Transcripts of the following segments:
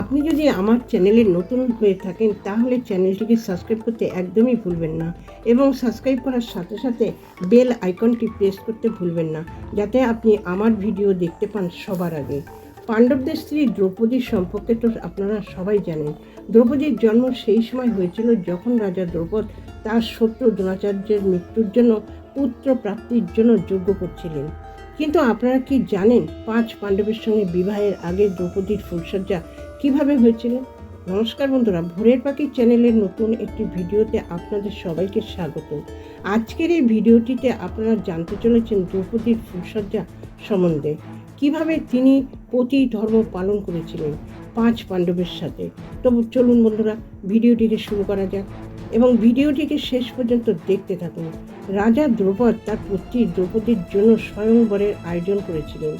আপনি যদি আমার চ্যানেলে নতুন হয়ে থাকেন, তাহলে চ্যানেলটিকে সাবস্ক্রাইব করতে একদমই ভুলবেন না এবং সাবস্ক্রাইব করার সাথে সাথে বেল আইকনটি প্রেস করতে ভুলবেন না, যাতে আপনি আমার ভিডিও দেখতে পান সবার আগে। পাণ্ডবদের স্ত্রী দ্রৌপদীর সম্পর্কে তো আপনারা সবাই জানেন। দ্রৌপদীর জন্ম সেই সময় হয়েছিল যখন রাজা দ্রৌপদ তার শত্রু দ্রোণাচার্যের মৃত্যুর জন্য পুত্র প্রাপ্তির জন্য যোগ্য করছিলেন। কিন্তু আপনারা কি জানেন পাঁচ পাণ্ডবের সঙ্গে বিবাহের আগে দ্রৌপদীর ফুলসজ্জা কীভাবে হয়েছিল? নমস্কার বন্ধুরা, ভোরের পাখি চ্যানেলের নতুন একটি ভিডিওতে আপনাদের সবাইকে স্বাগত। আজকের এই ভিডিওটিতে আপনারা জানতে চলেছেন দ্রৌপদীর ফুলসজ্জা সম্বন্ধে। কীভাবে তিনি প্রতি ধর্ম পালন করেছিলেন? পাঁচ পাণ্ডবের সাথে। তবু চলুন বন্ধুরা, ভিডিওটিকে শুরু করা যাক এবং ভিডিওটিকে শেষ পর্যন্ত দেখতে থাকুন। রাজা দ্রৌপদ তার পুত্রী দ্রৌপদীর জন্য স্বয়ংবরের আয়োজন করেছিলেন।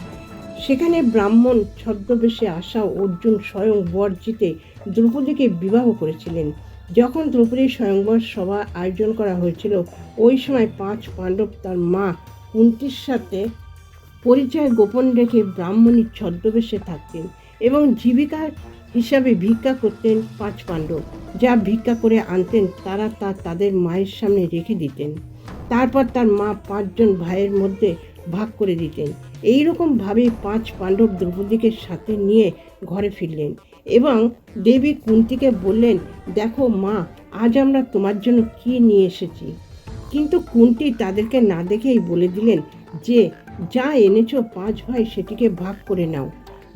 সেখানে ব্রাহ্মণ ছদ্মবেশে আসা অর্জুন স্বয়ং বর জিতে দ্রৌপদীকে বিবাহ করেছিলেন। যখন দ্রৌপদীর স্বয়ংবর সভা আয়োজন করা হয়েছিল, ওই সময় পাঁচ পাণ্ডব তার মা কুন্তির সাথে পরিচয় গোপন রেখে ব্রাহ্মণীর ছদ্মবেশে থাকতেন। এবং জীবিকার হিসাবে ভিক্ষা করতেন পাঁচ পাণ্ডব। যা ভিক্ষা করে আনতেন, তারা তা তাদের মায়ের সামনে রেখে দিতেন। তারপর তার মা পাঁচজন ভাইয়ের মধ্যে ভাগ করে দিতেন। এই রকমভাবে পাঁচ পাণ্ডব দ্রৌপদীকে সাথে নিয়ে ঘরে ফিরলেন এবং দেবী কুন্তিকে বললেন, দেখো মা, আজ আমরা তোমার জন্য কি নিয়ে এসেছি? কিন্তু কুন্তি তাদেরকে না দেখেই বলে দিলেন যে, যা এনেছো পাঁচ ভাই সেটিকে ভাগ করে নাও।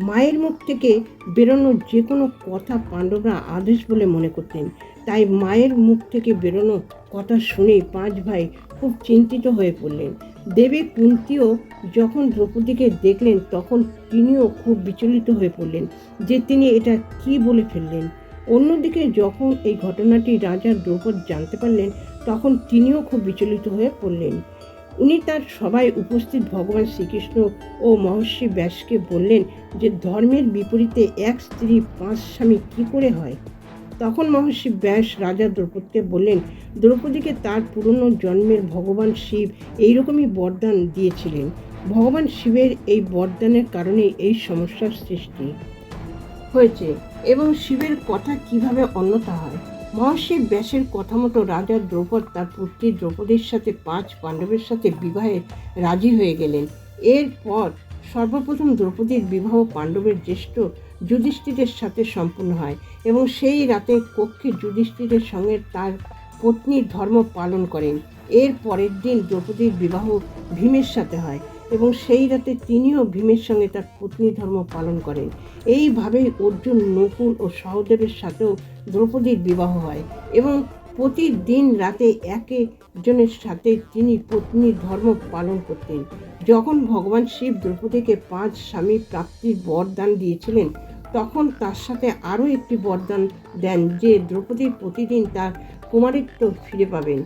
মায়ের মুখ থেকে বেরোনো যে কোনো কথা পাণ্ডবরা আদেশ বলে মনে করতেন। তাই মায়ের মুখ থেকে বেরোনো কথা শুনেই পাঁচ ভাই খুব চিন্তিত হয়ে পড়লেন। দেবী কুন্তিও যখন দ্রৌপদীকে দেখলেন, তখন তিনিও খুব বিচলিত হয়ে পড়লেন যে তিনি এটা কি বলে ফেললেন। অন্যদিকে যখন এই ঘটনাটি রাজা দ্রৌপদ জানতে পারলেন, তখন তিনিও খুব বিচলিত হয়ে পড়লেন। উনি তার সবাই উপস্থিত ভগবান শ্রীকৃষ্ণ ও মহর্ষি ব্যাসকে বললেন যে ধর্মের বিপরীতে এক স্ত্রী, পাঁচ স্বামী কী করে হয়? তখন মহর্ষি ব্যাস রাজা দ্রৌপদকে বললেন, দ্রৌপদীকে তার পুরনো জন্মের ভগবান শিব এইরকমই বরদান দিয়েছিলেন। ভগবান শিবের এই বরদানের কারণে এই সমস্যার সৃষ্টি হয়েছে এবং শিবের কথা কীভাবে অন্যথা হয়? মহর্ষি ব্যাসের কথা মতো রাজা দ্রৌপদ তার পুত্রী দ্রৌপদীর সাথে পাঁচ পাণ্ডবের সাথে বিবাহে রাজি হয়ে গেলেন। এরপর সর্বপ্রথম দ্রৌপদীর বিবাহ পাণ্ডবের জ্যেষ্ঠ যুধিষ্ঠিরের সাথে সম্পূর্ণ হয় এবং সেই রাতে কক্ষে যুধিষ্ঠিরের সঙ্গে তার পত্নীর ধর্ম পালন করেন। এর পরের দিন দ্রৌপদীর বিবাহ ভীমের সাথে হয়। এবং সেই রাতে তিনিও ভীমের সঙ্গে তার পত্নী ধর্ম পালন করেন। এইভাবেই অর্জুন, নকুল ও সহদেবের সাথেও দ্রৌপদীর বিবাহ হয় এবং প্রতিদিন রাতে একে জনের সাথে তিনি পত্নীর ধর্ম পালন করতেন। যখন ভগবান শিব দ্রৌপদীকে পাঁচ স্বামী প্রাপ্তির বরদান দিয়েছিলেন, তখন তার সাথে আরও একটি বরদান দেন যে দ্রৌপদী প্রতিদিন তার কুমারিত্ব ফিরে পাবেন।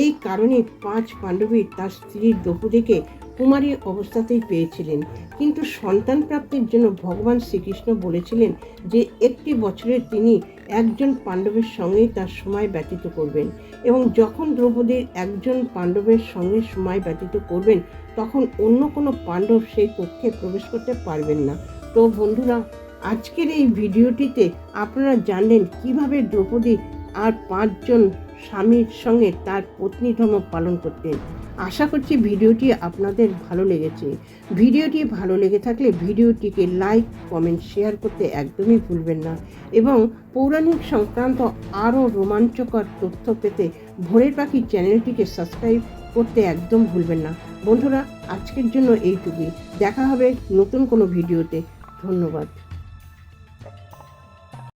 এই কারণে পাঁচ পাণ্ডবী তার স্ত্রী দ্রৌপদীকে কুমারী অবস্থাতেই পেয়েছিলেন। কিন্তু সন্তান প্রাপ্তির জন্য ভগবান শ্রীকৃষ্ণ বলেছিলেন যে, একটি বছরে তিনি একজন পাণ্ডবের সঙ্গেই তার সময় ব্যতীত করবেন এবং যখন দ্রৌপদীর একজন পাণ্ডবের সঙ্গে সময় ব্যতীত করবেন, তখন অন্য কোনো পাণ্ডব সেই কক্ষে প্রবেশ করতে পারবেন না। তো বন্ধুরা, আজকের এই ভিডিওটিতে আপনারা জানলেন কীভাবে দ্রৌপদী আর পাঁচজন স্বামীর সঙ্গে তার পত্নী ধর্ম পালন করতেন। আশা করছি ভিডিওটি আপনাদের ভালো লেগেছে। ভিডিওটি ভালো লেগে থাকলে ভিডিওটিকে লাইক, কমেন্ট, শেয়ার করতে একদমই ভুলবেন না এবং পৌরাণিক সংক্রান্ত আরও রোমাঞ্চকর তথ্য পেতে ভোরের পাখি চ্যানেলটিকে সাবস্ক্রাইব করতে একদম ভুলবেন না। বন্ধুরা, আজকের জন্য এইটুকুই। দেখা হবে নতুন কোনো ভিডিওতে। ধন্যবাদ।